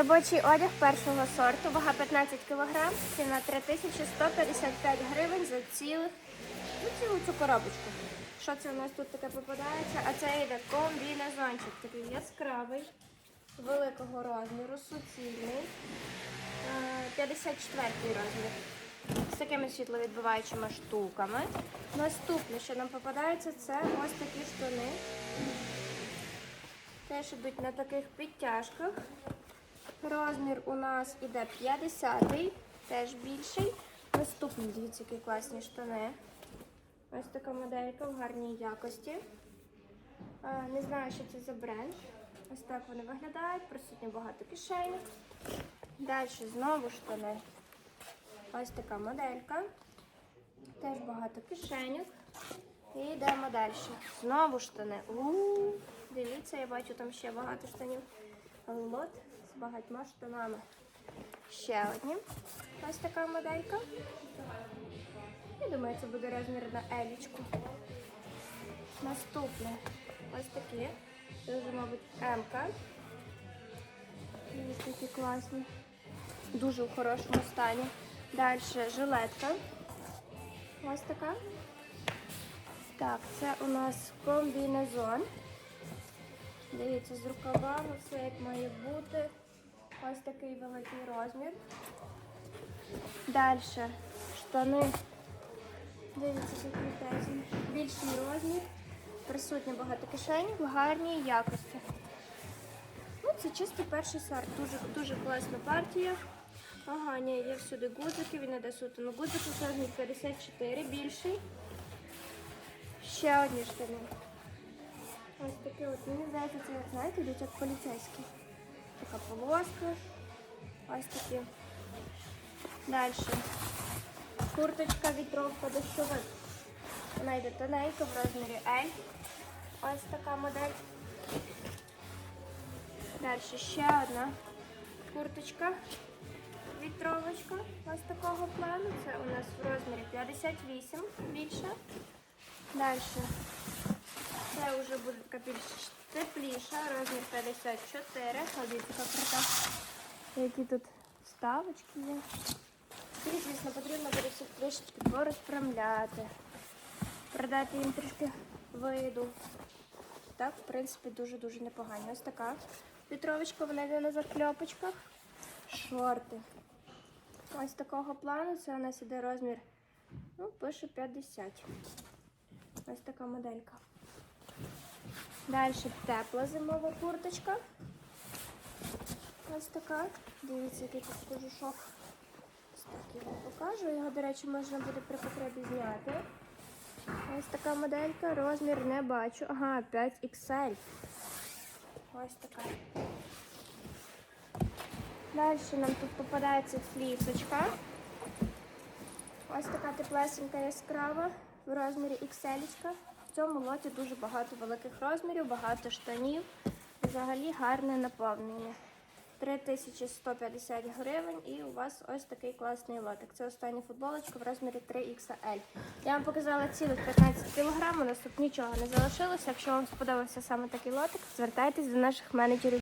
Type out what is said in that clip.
Робочий одяг першого сорту, вага 15 кг, ціна 3155 гривень за цілих, за цілу цю коробочку. Що це у нас тут таке попадається? А це йде комбінезончик, такий яскравий, великого розміру, суцільний, е, 54 розмір. З такими світловідбиваючими штуками. Наступне, що нам попадається, це ось такі штани. Теж ідуть на таких підтяжках. Розмір у нас іде 50-й, теж більший. Наступні, дивіться, які класні штани. Ось така моделька в гарній якості. Не знаю, що це за бренд. Ось так вони виглядають, присутні багато кишень. Далі знову штани. Ось така моделька. Теж багато кишеньок. І йдемо далі. Знову штани. У-у-у. Дивіться, я бачу там ще багато штанів. Лот багатьма штанами. Ще одні. Ось така моделька. Я думаю, це буде розмір на елічку. Наступне. Ось такі. Це вже, мабуть, М-ка. Ось такі класні. Дуже в хорошому стані. Далі жилетка. Ось така. Так, це у нас комбінезон. Дивіться, з рукавами все як має бути. Ось такий великий розмір. Далі штани. Дивіться, які. Більший розмір. Присутні багато кишень в гарній якості. Ну, це чистий перший сорт. Дуже, дуже класна партія. Ага, ні, є всюди гудзики, він іде суто. Ну, гудзик розмір 54, більший. Ще одні штани. Ось такі от, мені здається, це, знаєте, йдуть як поліцейські. Така полоска. Ось такі. Далі. Курточка вітровка дощовик. Вона йде тоненька в розмірі L. Ось така модель. Далі ще одна курточка. Вітровочка. Ось такого плану. Це у нас в розмірі 58 більше. Далі. Це вже буде така більш тепліша, розмір 54. Ходіть, така крута. Які тут вставочки є. І, звісно, потрібно буде всіх трішечки порозправляти. Продати їм трішки виду. Так, в принципі, дуже-дуже непогані. Ось така вітровочка, вона йде на закльопочках. Шорти. Ось такого плану. Це у нас іде розмір, ну, пише 50. Ось така моделька. Далі тепла зимова курточка. Ось така. Дивіться, який тут кожушок. Ось так я вам покажу. Його, до речі, можна буде при потребі зняти. Ось така моделька. Розмір не бачу. Ага, 5XL. Ось така. Далі нам тут попадається флісочка. Ось така теплесенька яскрава в розмірі XL. В цьому лоті дуже багато великих розмірів, багато штанів. Взагалі гарне наповнення. 3150 гривень і у вас ось такий класний лотик. Це остання футболочка в розмірі 3XL. Я вам показала цілих 15 кг, у нас тут нічого не залишилося. Якщо вам сподобався саме такий лотик, звертайтесь до наших менеджерів.